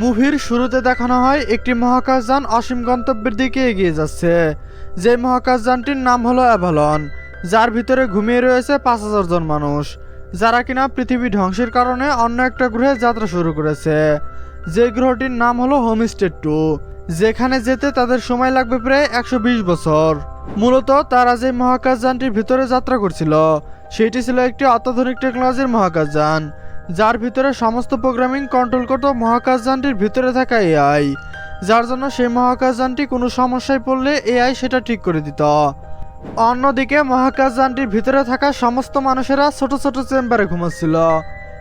মুভির শুরুতে দেখানো হয় একটি মহাকাশযান অসীম গন্তব্যের দিকে এগিয়ে যাচ্ছে। যে মহাকাশযানটির নাম হলো অ্যাভালন, যার ভিতরে ঘুমিয়ে রয়েছে পাঁচ হাজার জন মানুষ, যারা কিনা পৃথিবী ধ্বংসের কারণে অন্য একটা গ্রহে যাত্রা শুরু করেছে। যে গ্রহটির নাম হলো হোমস্টেড টু, যেখানে যেতে তাদের সময় লাগবে প্রায় একশো বিশ বছর। মূলত তারা যে মহাকাশযানটির ভিতরে যাত্রা করছিল, সেটি ছিল একটি অত্যাধুনিক টেকনোলজির মহাকাশযান। যার ভিতরে সমস্ত প্রোগ্রামিং কন্ট্রোল করত মহাকাশযানটির ভিতরে থাকা এআই। যার জন্য সেই মহাকাশযানটি কোনো সমস্যায় পড়লে এআই সেটা ঠিক করে দিত। অন্যদিকে মহাকাশযানটির ভিতরে থাকা সমস্ত মানুষেরা ছোট ছোট চেম্বারে ঘুমাচ্ছিল।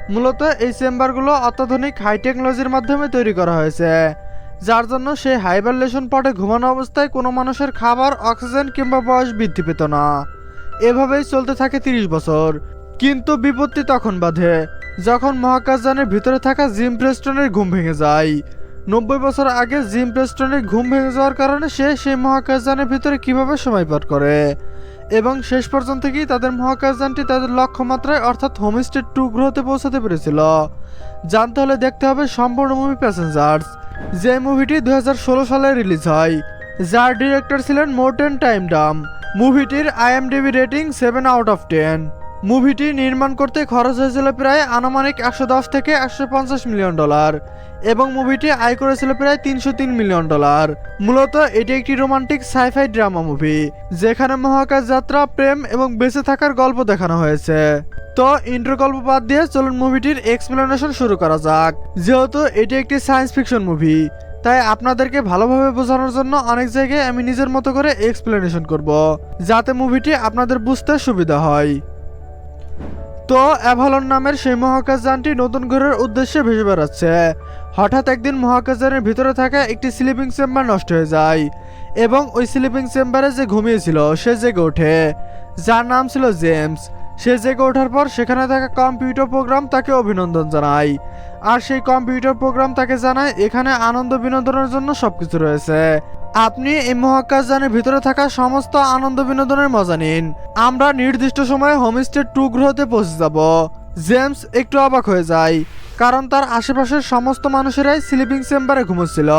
মূলত এই চেম্বারগুলো অত্যাধুনিক হাই টেকনোলজির মাধ্যমে তৈরি করা হয়েছে। যার জন্য সেই হাইবারলেশন পটে ঘুমানো অবস্থায় কোনো মানুষের খাবার অক্সিজেন কিংবা বয়স বৃদ্ধি পেত না। এভাবেই চলতে থাকে তিরিশ বছর। কিন্তু বিপত্তি তখন বাধে। যখন মহাকাশযানের ভিতরে থাকা জিম প্রেস্টনের ঘুম ভেঙে যায়। নব্বই বছর আগে জিম প্রেস্টনের ঘুম ভেঙে যাওয়ার কারণে সে সেই মহাকাশযানের ভিতরে কীভাবে সময় পার করে। এবং শেষ পর্যন্ত কি তাদের মহাকাশযানটি তাদের লক্ষ্যমাত্রায়, অর্থাৎ হোমস্টেড টু গ্রহতে পৌঁছাতে পেরেছিল? জানতে হলে দেখতে হবে সম্পূর্ণ মুভি প্যাসেঞ্জার্স যে মুভিটি দু হাজার ষোলো সালে রিলিজ হয়, যার ডিরেক্টর ছিলেন Morten Tyldum মুভিটির IMDb rating seven out of ten মুভিটি নির্মাণ করতে খরচ হয়েছিল প্রায় আনুমানিক একশো দশ থেকে একশো পঞ্চাশ মিলিয়ন ডলার, এবং মুভিটি আয় করেছিল প্রায় তিনশো তিন মিলিয়ন ডলার। মূলত এটি একটি রোমান্টিক সাইফাই ড্রামা মুভি, যেখানে মহাকাশ যাত্রা, প্রেম এবং বেঁচে থাকার গল্প দেখানো হয়েছে। তো ইন্ট্রো গল্প বাদ দিয়ে চলুন মুভিটির এক্সপ্লেনেশন শুরু করা যাক। যেহেতু এটি একটি সায়েন্স ফিকশন মুভি, তাই আপনাদেরকে ভালোভাবে বোঝানোর জন্য অনেক জায়গায় আমি নিজের মতো করে এক্সপ্লেনেশন করব, যাতে মুভিটি আপনাদের বুঝতে সুবিধা হয়। তো অ্যাভালন নামের সেই মহাকাশযানটি নতুন গ্রহের উদ্দেশ্যে ভেসে বেড়াচ্ছে। হঠাৎ একদিন মহাকাশযানের ভিতরে থাকা একটি স্লিপিং চেম্বার নষ্ট হয়ে যায় এবং ওই স্লিপিং চেম্বারে যে ঘুমিয়েছিল, সে জেগে ওঠে। যার নাম ছিল জেমস। সে জেগে ওঠার পর সেখানে থাকা কম্পিউটার প্রোগ্রাম তাকে অভিনন্দন জানায়। আর সেই কম্পিউটার প্রোগ্রাম তাকে জানায়, এখানে আনন্দ বিনোদনের জন্য সবকিছু রয়েছে। আপনি এই মহাকাশযানের ভিতরে থাকা সমস্ত আনন্দ বিনোদনের মজা নিন। আমরা নির্দিষ্ট সময়ে হোমস্টে টু গ্রহতে পৌঁছে যাব। জেমস একটু অবাক হয়ে যায়, কারণ তার আশেপাশের সমস্ত মানুষেরাই স্লিপিং চেম্বারে ঘুমোচ্ছিল।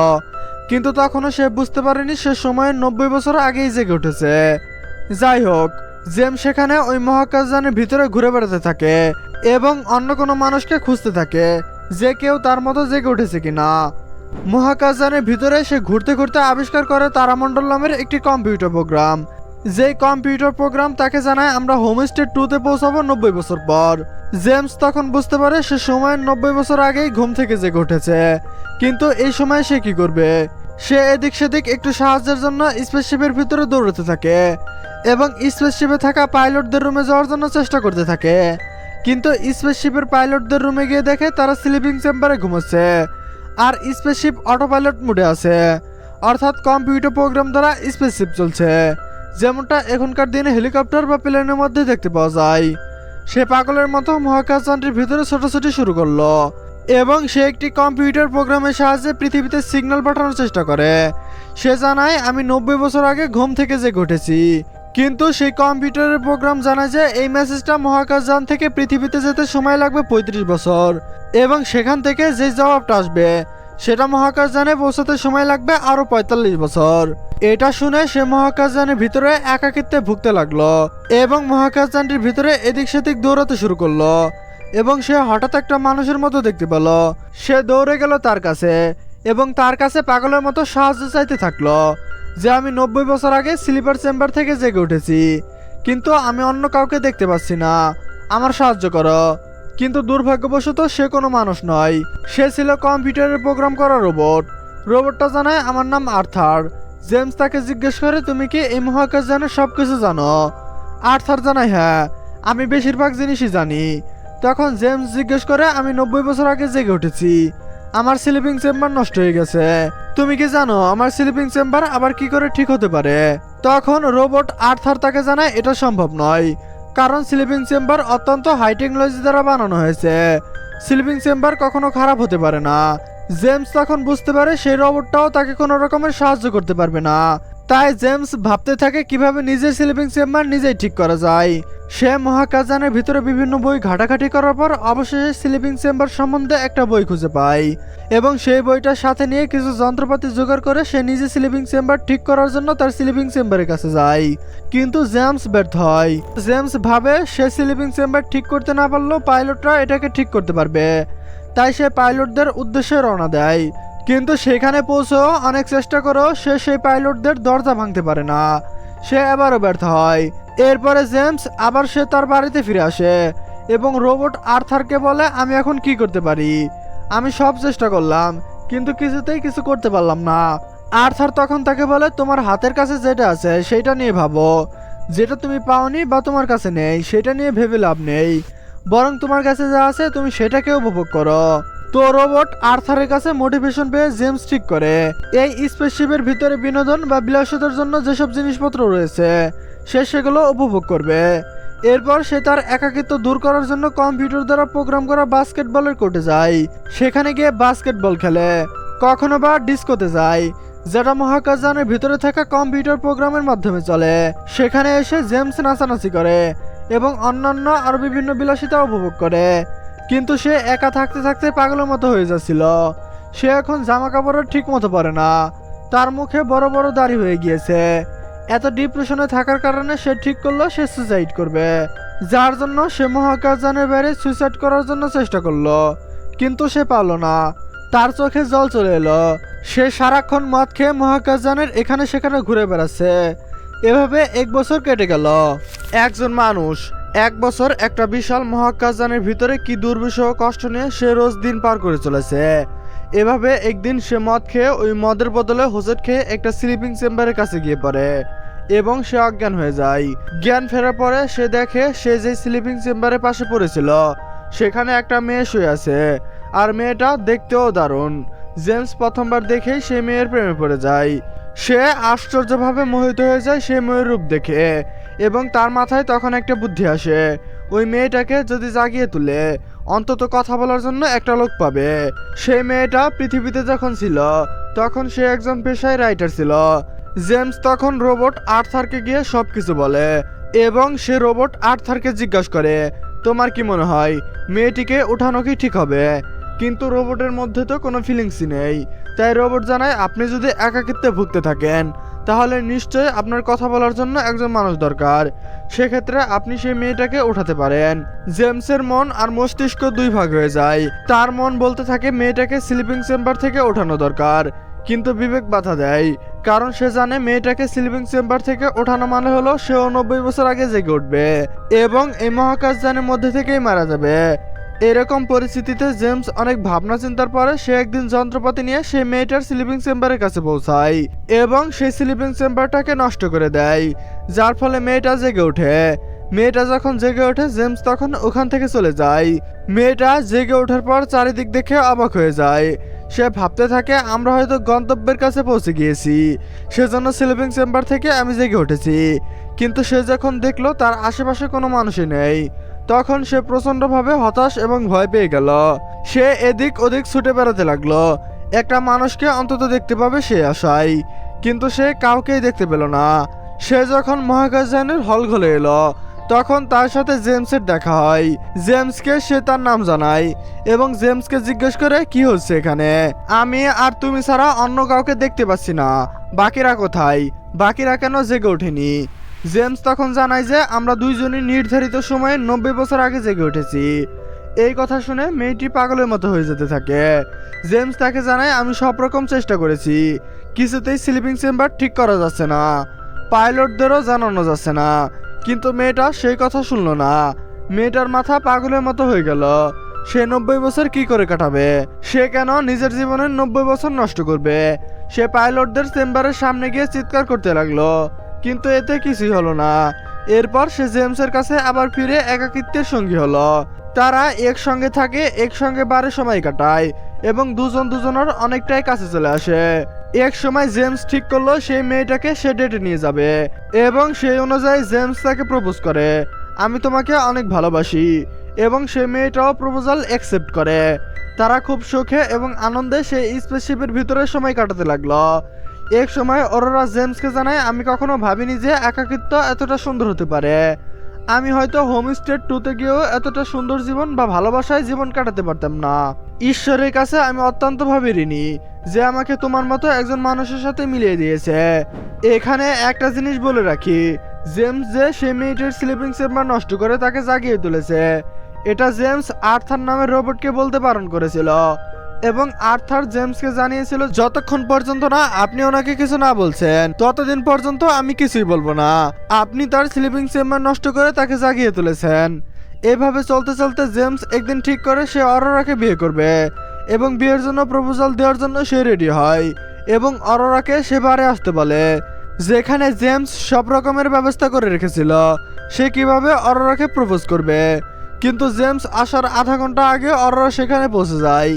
কিন্তু তখনও সে বুঝতে পারেনি সে সময়ের নব্বই বছর আগেই জেগে উঠেছে। যাই হোক জেম সেখানে ওই মহাকাশযানের ভিতরে ঘুরে বেড়াতে থাকে এবং অন্য কোনো মানুষকে খুঁজতে থাকে, যে কেউ তার মতো জেগে উঠেছে কিনা। মহাকাশযানের ভিতরে সে ঘুরতে ঘুরতে আবিষ্কার করে তারামণ্ডল নামের একটি কম্পিউটার প্রোগ্রাম। যেই কম্পিউটার প্রোগ্রাম তাকে জানায়, আমরা হোমস্টে টুতে পৌঁছাবো নব্বই বছর পর। জেমস তখন বুঝতে পারে সে সময়ের নব্বই বছর আগেই ঘুম থেকে যে উঠেছে। কিন্তু এই সময় সে কি করবে? সে এদিক সেদিক একটু সাহায্যের জন্য স্পেসশিপের ভিতরে দৌড়তে থাকে এবং স্পেসশিপে থাকা পাইলটদের রুমে যাওয়ার জন্য চেষ্টা করতে থাকে। কিন্তু স্পেসশিপের পাইলটদের রুমে গিয়ে দেখে তারা স্লিপিং চেম্বারে ঘুমাচ্ছে। আর স্পেসশিপ অটো পাইলট মোডে আছে। অর্থাৎ কম্পিউটার প্রোগ্রাম দ্বারা স্পেসশিপ চলছে। যেমনটা এখনকার দিনে হেলিকপ্টার বা প্লেনের মধ্যে দেখতে পাওয়া যায়। সে পাগলের মতো মহাকাশযানটির ভিতরে ছোটাছুটি শুরু করল এবং সে একটি কম্পিউটার প্রোগ্রামের সাহায্যে পৃথিবীতে সিগন্যাল পাঠানোর চেষ্টা করে। সে জানায়, আমি নব্বই বছর আগে ঘুম থেকে জেগে উঠেছি। কিন্তু সেই কম্পিউটারের প্রোগ্রাম জানায় যে এই মেসেজটা মহাকাশযান থেকে পৃথিবীতে যেতে সময় লাগবে পঁয়ত্রিশ বছর। এবং সেখান থেকে যে জবাবটা আসবে, সেটা মহাকাশযানে পৌঁছাতে সময় লাগবে আরও পঁয়তাল্লিশ বছর। এটা শুনে সে মহাকাশযানের ভিতরে একাকিত্বে ভুগতে লাগল এবং মহাকাশযানটির ভিতরে এদিক সেদিক দৌড়াতে শুরু করল। এবং সে হঠাৎ একটা মানুষের মতো দেখতে পেল। সে দৌড়ে গেল তার কাছে। এবং তার কাছে পাগলের মতো সাহায্য চাইতে থাকল যে আমি নব্বই বছর আগে স্লিপার চেম্বার থেকে জেগে উঠেছি। কিন্তু আমি অন্য কাউকে দেখতে পাচ্ছি না। আমার সাহায্য করো। কিন্তু দুর্ভাগ্যবশত সে কোনো মানুষ নয়। সে ছিল কম্পিউটারের প্রোগ্রাম করা রোবট। রোবটটা জানায় আমার নাম আর্থার। জেমস তাকে জিজ্ঞেস করে, তুমি কি এই মহাকাশ জানে সব কিছু জানো? আর্থার জানায় হ্যাঁ আমি বেশিরভাগ জিনিসই জানি। তখন জেমস জিজ্ঞেস করে, আমি নব্বই বছর আগে জেগে উঠেছি। আমার স্লিপিং চেম্বার নষ্ট হয়ে গেছে। তুমি কি জানো, আমার স্লিপিং চেম্বার আবার কি করে ঠিক হতে পারে? তখন রোবট আর্থার তাকে জানায় এটা সম্ভব নয়, কারণ স্লিপিং চেম্বার অত্যন্ত হাই টেকনোলজি দ্বারা বানানো হয়েছে। স্লিপিং চেম্বার কখনো খারাপ হতে পারে না। জেমস তখন বুঝতে পারে সেই রোবটটাও তাকে কোনো রকমের সাহায্য করতে পারবে না। তাই জেমস ভাবতে থাকে কীভাবে নিজের স্লিপিং চেম্বার নিজেই ঠিক করা যায়। সে মহাকাশযানের ভিতরে বিভিন্ন বই ঘাটাঘাটি করার পর অবশেষে স্লিপিং চেম্বার সম্বন্ধে একটা বই খুঁজে পায় এবং সেই বইটার সাথে নিয়ে কিছু যন্ত্রপাতি জোগাড় করে সে নিজে স্লিপিং চেম্বার ঠিক করার জন্য তার স্লিপিং চেম্বারের কাছে যায়। কিন্তু জেমস ব্যর্থ হয়। জেমস ভাবে সে স্লিপিং চেম্বার ঠিক করতে না পারলেও পাইলটরা এটাকে ঠিক করতে পারবে। তাই সে পাইলটদের উদ্দেশ্যে রওনা দেয়। কিন্তু সেখানে পৌঁছেও অনেক চেষ্টা করেও সে সেই পাইলটদের দরজা ভাঙতে পারে না। সে আবারও ব্যর্থ হয়। এরপরে জেমস আবার সে তার বাড়িতে ফিরে আসে এবং রোবট আর্থারকে বলে, আমি এখন কি করতে পারি? আমি সব চেষ্টা করলাম, কিন্তু কিছুতেই কিছু করতে পারলাম না। আর্থার তখন তাকে বলে, তোমার হাতের কাছে যেটা আছে, সেটা নিয়ে ভাবো। যেটা তুমি পাওনি বা তোমার কাছে নেই, সেটা নিয়ে ভেবে লাভ নেই। বরং তোমার কাছে যা আছে, তুমি সেটাকে উপভোগ করো। তো রোবট আর্থারের কাছে মোটিভেশন পেয়ে জেমস ঠিক করে। এই স্পেসশিপের ভিতরে বিনোদন বা বিলাসিতার জন্য যেসব জিনিসপত্র রয়েছে, সে সেগুলো উপভোগ করবে। এরপর সে তার একাকিত্ব দূর করার জন্য কম্পিউটার দ্বারা প্রোগ্রাম করা বাস্কেটবলের কোর্টে যায়। সেখানে গিয়ে বাস্কেটবল খেলে। কখনো বা ডিস্কোতে যায়, যেটা মহাকাশযানের ভিতরে থাকা কম্পিউটার প্রোগ্রামের মাধ্যমে চলে। সেখানে এসে জেমস নাচানাচি করে এবং অন্যান্য আরও বিভিন্ন বিলাসিতা উপভোগ করে। কিন্তু সে একা থাকতে থাকতে পাগলের মতো হয়ে যাচ্ছিল। সে এখন জামা কাপড়ও ঠিক মতো পরে না। তার মুখে বড় বড় দাড়ি হয়ে গিয়েছে। এত ডিপ্রেশনে থাকার কারণে সে ঠিক করল সে সুইসাইড করবে। যার জন্য সে মহাকাশযানের বাইরে সুইসাইড করার জন্য চেষ্টা করল। কিন্তু সে পারল না। তার চোখে জল চলে এলো। সে সারাক্ষণ মদ খেয়ে মহাকাশযানের এখানে সেখানে ঘুরে বেড়াচ্ছে। এভাবে এক বছর কেটে গেল। একজন মানুষ এক বছর একটা বিশাল মহাকাশযানের ভিতরে কি দুর্বিষহ কষ্ট নিয়ে সে রোজ দিন পার করে চলেছে। এভাবে একদিন সে মদ খেয়ে ওই মদের বদলে হোসেট খেয়ে একটা স্লিপিং চেম্বারের কাছে গিয়ে পড়ে এবং সে অজ্ঞান হয়ে যায়। জ্ঞান ফেরার পরে সে দেখে সে যে স্লিপিং চেম্বারের পাশে পড়েছিল, সেখানে একটা মেয়ে শুয়ে আছে। আর মেয়েটা দেখতেও দারুণ। জেমস প্রথমবার দেখেই সে মেয়ের প্রেমে পড়ে যায়। সে আশ্চর্যভাবে মোহিত হয়ে যায় সে মেয়ের রূপ দেখে। এবং তার মাথায় তখন একটা বুদ্ধি আসে। ওই মেয়েটাকে যদি জাগিয়ে তুলে, অন্তত কথা বলার জন্য একটা লোক পাবে। সেই মেয়েটা পৃথিবীতে যখন ছিল, তখন সে একজন পেশায় রাইটার ছিল। জেমস তখন রোবট আর্থারকে গিয়ে সব কিছু বলে এবং সে রোবট আর্থারকে জিজ্ঞাসা করে, তোমার কি মনে হয়, মেয়েটিকে উঠানো কি ঠিক হবে? কিন্তু রোবটের মধ্যে তো কোনো ফিলিংসই নেই। তাই রোবট জানায়, আপনি যদি একাকিত্বে ভুগতে থাকেন তাহলে নিশ্চয়ই আপনার কথা বলার জন্য একজন মানুষ দরকার। সেক্ষেত্রে আপনি সেই মেয়েটাকে উঠাতে পারেন। জেমসের মন আর মস্তিষ্ক দুই ভাগ হয়ে যায়। তার মন বলতে থাকে মেয়েটাকে স্লিপিং চেম্বার থেকে ওঠানো দরকার। কিন্তু বিবেক বাধা দেয়। কারণ সে জানে মেয়েটাকে স্লিপিং চেম্বার থেকে ওঠানো মানে হলো সেও নব্বই বছর আগে জেগে উঠবে এবং এই মহাকাশযানের মধ্যে থেকেই মারা যাবে। এরকম পরিস্থিতিতে জেমস অনেক ভাবনা চিন্তার পরে সে একদিন যন্ত্রপাতি নিয়ে সেই মেয়েটার স্লিপিং চেম্বারের কাছে পৌঁছায় এবং সেই স্লিপিং চেম্বারটাকে নষ্ট করে দেয়, যার ফলে মেয়েটা জেগে ওঠে। মেয়েটা যখন জেগে ওঠে, জেমস তখন ওখান থেকে চলে যায়। মেয়েটা জেগে ওঠার পর চারিদিক দেখে অবাক হয়ে যায়। সে ভাবতে থাকে, আমরা হয়তো গন্তব্যের কাছে পৌঁছে গিয়েছি। সেজন্য স্লিপিং চেম্বার থেকে আমি জেগে উঠেছি। কিন্তু সে যখন দেখল, তার আশেপাশে কোনো মানুষই নেই। তখন সে প্রচণ্ডভাবে হতাশ এবং ভয় পেয়ে গেল। সে এদিক ওদিক ছুটে বেড়াতে লাগল। একটা মানুষকে অন্তত দেখতে পাবে সে আশায়। কিন্তু সে কাউকেই দেখতে পেল না। সে যখন মহাকাশযানের হল ঘলে এলো, তখন তার সাথে জেমসের দেখা হয়। জেমসকে সে তার নাম জানায় এবং জেমসকে জিজ্ঞেস করে, কি হচ্ছে এখানে? আমি আর তুমি ছাড়া অন্য কাউকে দেখতে পাচ্ছি না। বাকিরা কোথায়? বাকিরা কেন জেগে ওঠেনি? জেমস তখন জানায় যে আমরা দুইজনই নির্ধারিত সময়ে নব্বই বছর আগে জেগে উঠেছি। এই কথা শুনে মেয়েটি পাগলের মতো হয়ে যেতে থাকে। জেমস তাকে জানায়, আমি সব রকম চেষ্টা করেছি। কিছুতেই স্লিপিং চেম্বার ঠিক করা যাচ্ছে না। পাইলটদেরও জানানো যাচ্ছে না। কিন্তু মেয়েটা সেই কথা শুনলো না। মেয়েটার মাথা পাগলের মতো হয়ে গেল। সে নব্বই বছর কি করে কাটাবে? সে কেন নিজের জীবনের নব্বই বছর নষ্ট করবে? সে পাইলটদের চেম্বারের সামনে গিয়ে চিৎকার করতে লাগল। কিন্তু এতে কিছুই হলো না। এরপর সে জেমসের কাছে আবার ফিরে একাকিত্বের সঙ্গী হলো। তারা একসঙ্গে থাকে, একসঙ্গে বারে সময় কাটায় এবং দুজন দুজনের অনেকটাই কাছে চলে আসে। এক সময় জেমস ঠিক করল সেই মেয়েটাকে সে ডেটে নিয়ে যাবে এবং সেই অনুযায়ী জেমস তাকে প্রপোজ করে। আমি তোমাকে অনেক ভালোবাসি এবং সে মেয়েটাও প্রপোজাল অ্যাকসেপ্ট করে। তারা খুব সুখে এবং আনন্দে সেই স্পেসশিপের ভিতরে সময় কাটাতে লাগল। এক সময় অরোরা জেমসকে জানায়, আমি কখনো ভাবিনি যে একাকিত্ব এতটা সুন্দর হতে পারে। আমি হয়তো হোমস্টে টুতে গিয়েও এতটা সুন্দর জীবন বা ভালোবাসায় জীবন কাটাতে পারতাম না। ঈশ্বরের কাছে আমি অত্যন্ত অত্যন্তভাবে ঋণী, যে আমাকে তোমার মতো একজন মানুষের সাথে মিলিয়ে দিয়েছে। এখানে একটা জিনিস বলে রাখি, জেমস যে সে মেয়েটির স্লিপিং চেম্বার নষ্ট করে তাকে জাগিয়ে তুলেছে। এটা জেমস আর্থার নামের রোবটকে বলতে বারণ করেছিল। এবং আর্থার জেমসকে জানিয়েছিল, যতক্ষণ পর্যন্ত না আপনি ওনাকে কিছু না বলছেন, ততদিন পর্যন্ত আমি কিছুই বলব না। আপনি তার স্লিপিং চেম্বার নষ্ট করে তাকে জাগিয়ে তুলেছেন। এভাবে চলতে চলতে জেমস একদিন ঠিক করে সে অরোরাকে বিয়ে করবে এবং বিয়ের জন্য প্রপোজাল দেওয়ার জন্য সে রেডি হয় এবং অরোরাকে সে বারে আসতে বলে, যেখানে জেমস সব রকমের ব্যবস্থা করে রেখেছিল। সে কীভাবে অরোরাকে প্রপোজ করবে? কিন্তু জেমস আসার আধা ঘণ্টা আগে অরোরা সেখানে পৌঁছে যায়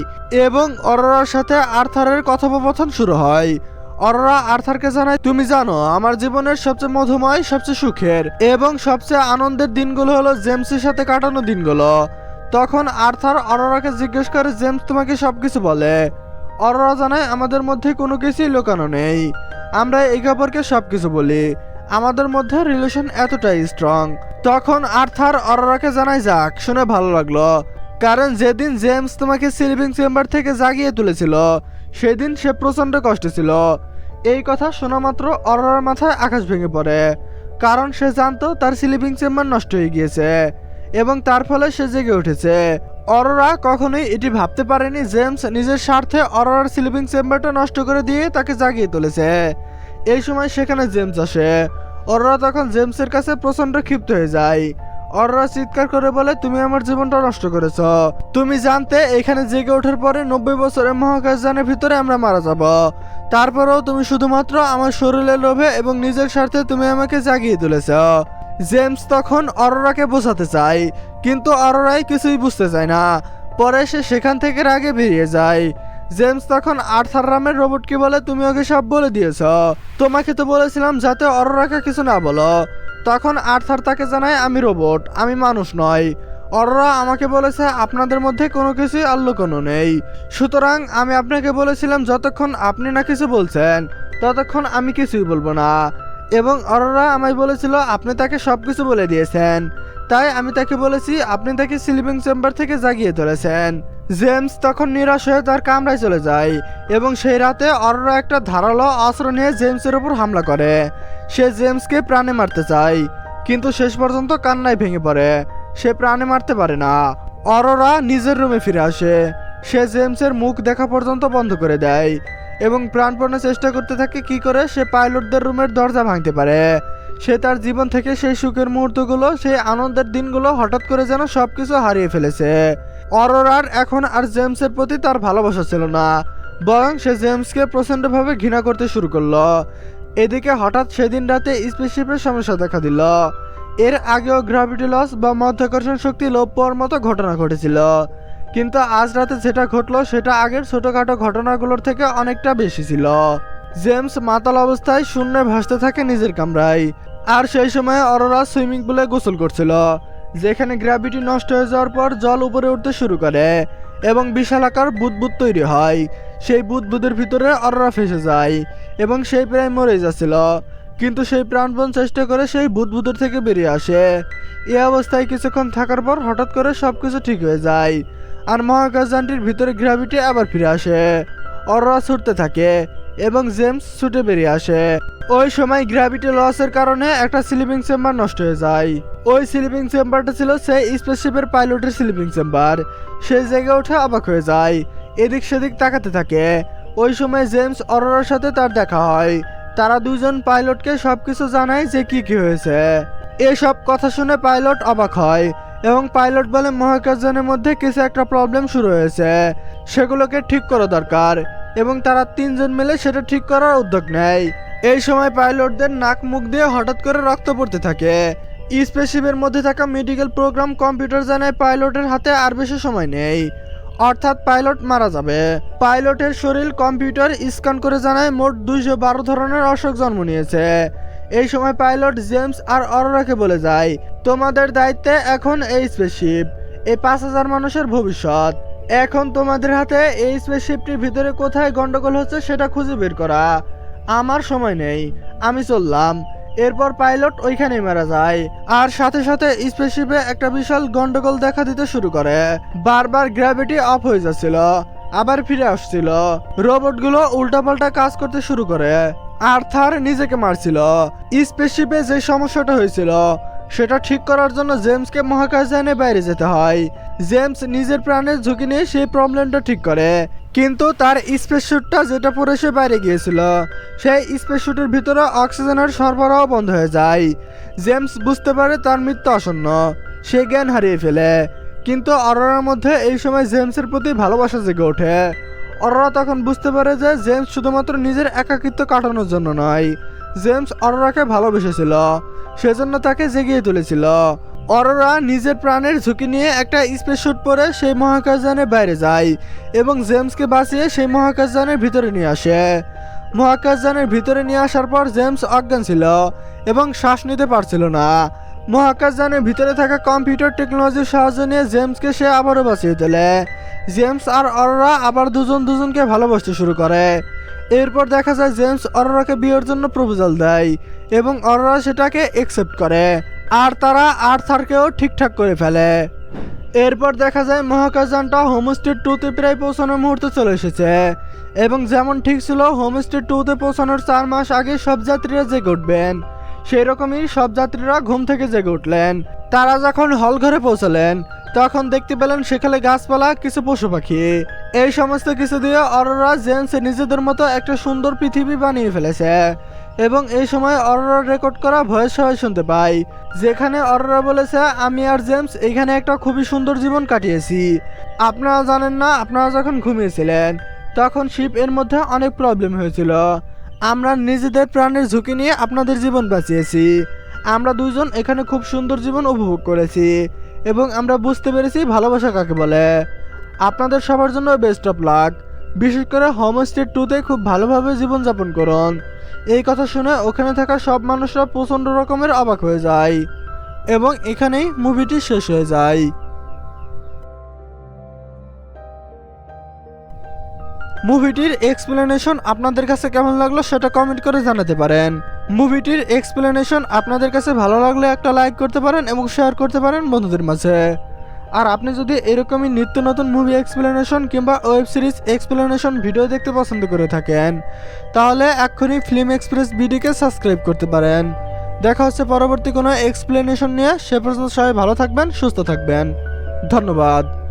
এবং অরোরার সাথে আর্থারের কথোপকথন শুরু হয়। অরোরা আর্থারকে জানায়, তুমি জানো, আমার জীবনের সবচেয়ে মধুময়, সবচেয়ে সুখের এবং সবচেয়ে আনন্দের দিনগুলো হলো জেমসের সাথে কাটানো দিনগুলো। তখন আর্থার অরোরাকে জিজ্ঞেস করে, জেমস, তোমাকে সবকিছু বলে। অরোরা জানায়, আমাদের মধ্যে কোনো কিছুই লোকানো নেই। আমরা এই অপরকে সবকিছু বলি। আমাদের মধ্যে রিলেশন এতটাই স্ট্রং তখন আর্থার অরোরাকে জানাই যাক, শুনে ভালো লাগল। কারণ যেদিন জেমস তোমাকে স্লিপিং চেম্বার থেকে জাগিয়ে তুলেছিল, সেদিন সে প্রচণ্ড কষ্টে ছিল। এই কথা শোনা মাত্র অরোরার মাথায় আকাশ ভেঙে পড়ে। কারণ সে জানতো তার স্লিপিং চেম্বার নষ্ট হয়ে গিয়েছে, এবং তার ফলে সে জেগে উঠেছে। অরোরা কখনোই এটি ভাবতে পারেনি জেমস নিজের স্বার্থে অরোরার স্লিপিং চেম্বারটা নষ্ট করে দিয়ে তাকে জাগিয়ে তুলেছে। এই সময় সেখানে জেমস আসে। অরোরা তখন জেমসের কাছে প্রচণ্ড ক্ষিপ্ত হয়ে যায়। অরোরা চিৎকার করে বলে, তুমি আমার জীবনটা নষ্ট করেছ। তুমি জানতে, এখানে জেগে ওঠার পরে নব্বই বছরের মহাকাশযানের ভিতরে আমরা মারা যাব। তারপরেও তুমি শুধুমাত্র আমার শরীরের লোভে এবং নিজের স্বার্থে তুমি আমাকে জাগিয়ে তুলেছ। জেমস তখন অরোরাকে বোঝাতে চায়, কিন্তু অরোরাই কিছুই বুঝতে চায় না। পরে সে সেখান থেকে রাগে বেরিয়ে যায়। জেমস তখন আর্থার রামের রোবটকে বলে, তুমি ওকে সব বলে দিয়েছ। তোমাকে তো বলেছিলাম যাতে অরোরাকে কিছু না বলো। তখন আর্থার তাকে জানায়, আমি রোবট, আমি মানুষ নয় অরোরা আমাকে বলেছে, আপনাদের মধ্যে কোনো কিছুই আল্লুকোনো নেই। সুতরাং আমি আপনাকে বলেছিলাম, যতক্ষণ আপনি না কিছু বলছেন, ততক্ষণ আমি কিছুই বলব না। এবং অরোরা আমায় বলেছিল, আপনি তাকে সব কিছু বলে দিয়েছেন। তাই আমি তাকে বলেছি, আপনি তাকে স্লিপিং চেম্বার থেকে জাগিয়ে তুলেছেন জেমস তখন নিরাশ হয়ে তার কামরায় চলে যায় এবং সেই রাতে অরোরা একটা ধারালো অস্ত্র নিয়ে জেমসের উপর হামলা করে। সে জেমসকে প্রাণে মারতে চায়, কিন্তু শেষ পর্যন্ত কান্নায় ভেঙে পড়ে। সে প্রাণে মারতে পারে না। অরোরা নিজের রুমে ফিরে আসে। সে জেমসের মুখ দেখা পর্যন্ত বন্ধ করে দেয় এবং প্রাণপণে চেষ্টা করতে থাকে কি করে সে পাইলটদের রুমের দরজা ভাঙতে পারে। সে তার জীবন থেকে সেই সুখের মুহূর্তগুলো, সেই আনন্দের দিনগুলো হঠাৎ করে যেন সবকিছু হারিয়ে ফেলেছে। অরোরার এখন আর জেমসের প্রতি তার ভালোবাসা ছিল না, বরং সে জেমসকে প্রচণ্ডভাবে ঘৃণা করতে শুরু করল। এদিকে হঠাৎ সেদিন রাতে স্পেসশিপের সমস্যা দেখা দিল। এর আগেও গ্র্যাভিটি লস বা মধ্যাকর্ষণ শক্তি লোপ পাওয়ার মতো ঘটনা ঘটেছিল। কিন্তু আজ রাতে যেটা ঘটলো, সেটা আগের ছোটখাটো ঘটনাগুলোর থেকে অনেকটা বেশি ছিল। জেমস মাতাল অবস্থায় শূন্যে ভাসতে থাকে নিজের কামরায়। আর সেই সময় অরোরা সুইমিং পুলে গোসল করছিল। যেখানে গ্র্যাভিটি নষ্ট হয়ে যাওয়ার পর জল উপরে উঠতে শুরু করে এবং বিশাল আকার বুদবুদ তৈরি হয়। সেই বুদবুদের ভিতরে অররা ফেসে যায় এবং সেই প্রায় মরে যাচ্ছিল। কিন্তু সেই প্রাণপণ চেষ্টা করে সেই বুদবুদের থেকে বেরিয়ে আসে। এ অবস্থায় কিছুক্ষণ থাকার পর হঠাৎ করে সবকিছু ঠিক হয়ে যায়। আর মহাকাশযানটির ভিতরে গ্র্যাভিটি আবার ফিরে আসে। অররা ছুটতে থাকে। এবং জেমস ছুটে বেরিয়ে আসে। ওই সময় গ্র্যাভিটি লসের কারণে একটা স্লিপিং চেম্বার নষ্ট হয়ে যায়। ওই স্লিপিং চেম্বারটা ছিল সেই স্পেসশিপের পাইলটের স্লিপিং চেম্বার সেই জায়গায় উঠে অবাক হয়ে যায়। এদিক সেদিক তাকাতে থাকে। ওই সময় জেমস অরোরার সাথে তার দেখা হয়। তারা দুজন পাইলটকে সবকিছু জানায় যে কি কি হয়েছে। এসব কথা শুনে পাইলট অবাক হয় এবং পাইলট বলে মহাকাশযানের মধ্যে কিছু একটা প্রবলেম শুরু হয়েছে। সেগুলোকে ঠিক করা দরকার। এবং তারা তিনজন মিলে সেটা ঠিক করার উদ্যোগ নেয়। এই সময় পাইলটদের নাক মুখ দিয়ে হঠাৎ করে রক্ত পড়তে থাকে। স্পেসশিপের মধ্যে থাকা মেডিকেল প্রোগ্রাম কম্পিউটার জানায় পাইলটের হাতে আর বেশি সময় নেই। অর্থাৎ পাইলট মারা যাবে। পাইলটের শরীর কম্পিউটার স্ক্যান করে জানায় মোট দুইশো বারো ধরনের অসুখ জন্ম নিয়েছে। এই সময় পাইলট জেমস আর অরোরাকে বলে যায়, তোমাদের দায়িত্বে এখন এই স্পেসশিপ। এই পাঁচ হাজার মানুষের ভবিষ্যৎ। এখন তোমাদের হাতে এই স্পেসশিপটির ভিতরে কোথায় গন্ডগোল হচ্ছে সেটা খুঁজে বের করা। আমার সময় নেই, আমি চললাম। এরপর পাইলট ওইখানেই মারা যায়। আর সাথে সাথে স্পেসশিপে একটা বিশাল গন্ডগোল দেখা দিতে শুরু করে। বারবার গ্র্যাভিটি অফ হয়ে যাচ্ছিল, আবার ফিরে আসছিল। রোবটগুলো উল্টাপাল্টা কাজ করতে শুরু করে। আর্থার নিজেকে মারছিল। স্পেসশিপে যে সমস্যাটা হয়েছিল সেটা ঠিক করার জন্য জেমসকে মহাকাশযানে বাইরে যেতে হয়। জেমস নিজের প্রাণের ঝুঁকি নিয়ে সেই প্রবলেমটা ঠিক করে। কিন্তু তার স্পেসশুটটা যেটা পরে সে বাইরে গিয়েছিল, সেই স্পেসশুটের ভিতরে অক্সিজেনের সরবরাহ বন্ধ হয়ে যায়। জেমস বুঝতে পারে তার মৃত্যু আসন্ন। সে জ্ঞান হারিয়ে ফেলে। কিন্তু অরোরার মধ্যে এই সময় জেমসের প্রতি ভালোবাসা জেগে ওঠে। অরোরা তখন বুঝতে পারে যে জেমস শুধুমাত্র নিজের একাকিত্ব কাটানোর জন্য নয়। জেমস অরোরাকে ভালোবেসেছিল। সেজন্য তাকে জেগিয়ে তুলেছিল। অরোরা নিজের প্রাণের ঝুঁকি নিয়ে একটা স্পেস শুট পরে সেই মহাকাশযানের বাইরে যায় এবং জেমসকে বাঁচিয়ে সেই মহাকাশযানের ভিতরে নিয়ে আসে। মহাকাশযানের ভিতরে নিয়ে আসার পর জেমস অজ্ঞান ছিল এবং শ্বাস নিতে পারছিল না। মহাকাশযানের ভিতরে থাকা কম্পিউটার টেকনোলজির সাহায্য নিয়ে জেমসকে সে আবারও বাঁচিয়ে তোলে। জেমস আর অরোরা আবার দুজন দুজনকে ভালোবাসতে শুরু করে। এরপর দেখা যায় জেমস অরোরাকে বিয়ের জন্য প্রপোজাল দেয় এবং অরোরা সেটাকে একসেপ্ট করে। আর তারা আর্থারকেও ঠিকঠাক করে ফেলে। এরপর দেখা যায় মহাকাশযানটা হোমস্টে টুতে প্রায় পৌঁছানোর মুহূর্তে চলে এসেছে। এবং যেমন ঠিক ছিল হোমস্টে টুতে পৌঁছানোর চার মাস আগে সব যাত্রীরা জেগে উঠবেন। সেই রকমই সব যাত্রীরা ঘুম থেকে জেগে উঠলেন। তারা যখন হল ঘরে পৌঁছালেন, তখন দেখতে পেলেন সেখানে গাছপালা, কিছু পশু পাখি। এই সমস্ত কিছু দিয়ে অরোরা জেমস নিজেদের মতো একটা সুন্দর পৃথিবী বানিয়ে ফেলেছে। এবং এই সময় অরোরা রেকর্ড করা ভয়েস সবাই শুনতে পাই যেখানে অরোরা বলেছে, আমি আর জেমস এখানে একটা খুবই সুন্দর জীবন কাটিয়েছি। আপনারা জানেন না, আপনারা যখন ঘুমিয়েছিলেন, তখন শিপ এর মধ্যে অনেক প্রবলেম হয়েছিল। আমরা নিজেদের প্রাণের ঝুঁকি নিয়ে আপনাদের জীবন বাঁচিয়েছি। আমরা দুইজন এখানে খুব সুন্দর জীবন উপভোগ করেছি এবং আমরা বুঝতে পেরেছি ভালোবাসা কাকে বলে। আপনাদের সবার জন্য বেস্ট অফ লাক বিশেষ করে হোমস্টে টুতে খুব ভালোভাবে জীবনযাপন করুন। এই কথা শুনে ওখানে থাকা সব মানুষরা প্রচণ্ড রকমের অবাক হয়ে যায় এবং এখানেই মুভিটি শেষ হয়ে যায়। মুভিটির এক্সপ্লেনেশন আপনাদের কাছে কেমন লাগল সেটা কমেন্ট করে জানাতে পারেন। মুভিটির এক্সপ্লেনেশন আপনাদের কাছে ভালো লাগলে একটা লাইক করতে পারেন এবং শেয়ার করতে পারেন বন্ধুদের মাঝে। আর আপনি যদি এরকমই নিত্য নতুন মুভি এক্সপ্লেনেশন কিংবা ওয়েব সিরিজ এক্সপ্লেনেশন ভিডিও দেখতে পছন্দ করে থাকেন, তাহলে এক্ষুনি ফিল্ম এক্সপ্রেস ভিডিওকে সাবস্ক্রাইব করতে পারেন। দেখা হচ্ছে পরবর্তী কোনো এক্সপ্লেনেশন নিয়ে। সে পর্যন্ত সবাই ভালো থাকবেন, সুস্থ থাকবেন। ধন্যবাদ।